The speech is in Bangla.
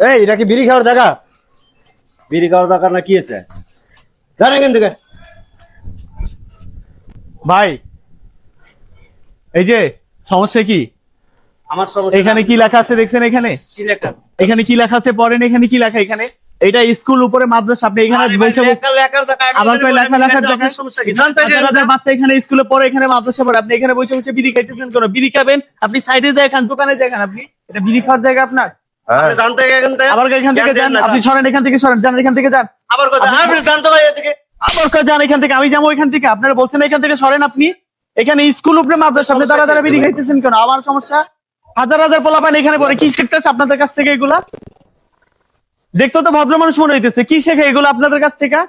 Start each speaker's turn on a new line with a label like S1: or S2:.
S1: এই এটা কি বিড়ি খাওয়ার জায়গা?
S2: বিড়ি খাওয়ার দরকার না কি আছে? জানেন এখান থেকে।
S3: ভাই এই যে সমস্যা কি?
S2: আমার সমস্যা
S3: এখানে কি লেখা আছে দেখছেন এখানে?
S2: কি লেখা?
S3: এখানে কি লেখা আছে পড়েন এখানে কি লেখা এখানে? এটা স্কুল উপরে মাদ্রাসা আপনি এখানে
S2: আরে ভাই,
S3: বলছে
S2: লেখা
S3: আবার কই লেখার
S2: সমস্যা কি? জানতে
S3: বাচ্চা এখানে স্কুলে পড়ে এখানে মাদ্রাসা পড়ে আপনি এখানে বসে বসে বিড়ি খাইতেছেন কেন? বিড়ি খাবেন? আপনি সাইডে যায় খান দোকানে যায় খান আপনি? এটা বিড়ি খাওয়ার জায়গা আপনার?
S2: থেকে?
S3: আবার এখান থেকে যান? আপনি সরেন এখান থেকে সরেন। যান এখান থেকে যান।
S2: আবার কথা আপনি জানতে ভাই এদিকে।
S3: আবার যান এখান থেকে? আমি যাব এখান থেকে। আপনারা বলছেন এখান থেকে সরেন আপনি? এখানে স্কুল উপরে মাদ্রাসা আপনি দাঁড়া দাঁড়া বিড়ি খাইতেছেন কেন? আমার সমস্যা? হাজার হাজার পোলা পান এখানে পড়ে। কি শিখতেছে আপনাদের কাছ থেকে এগুলা? দেখতে তো ভদ্র মানুষ মনে হইতেছে। কি শেখে এগুলো আপনাদের কাছ থেকে?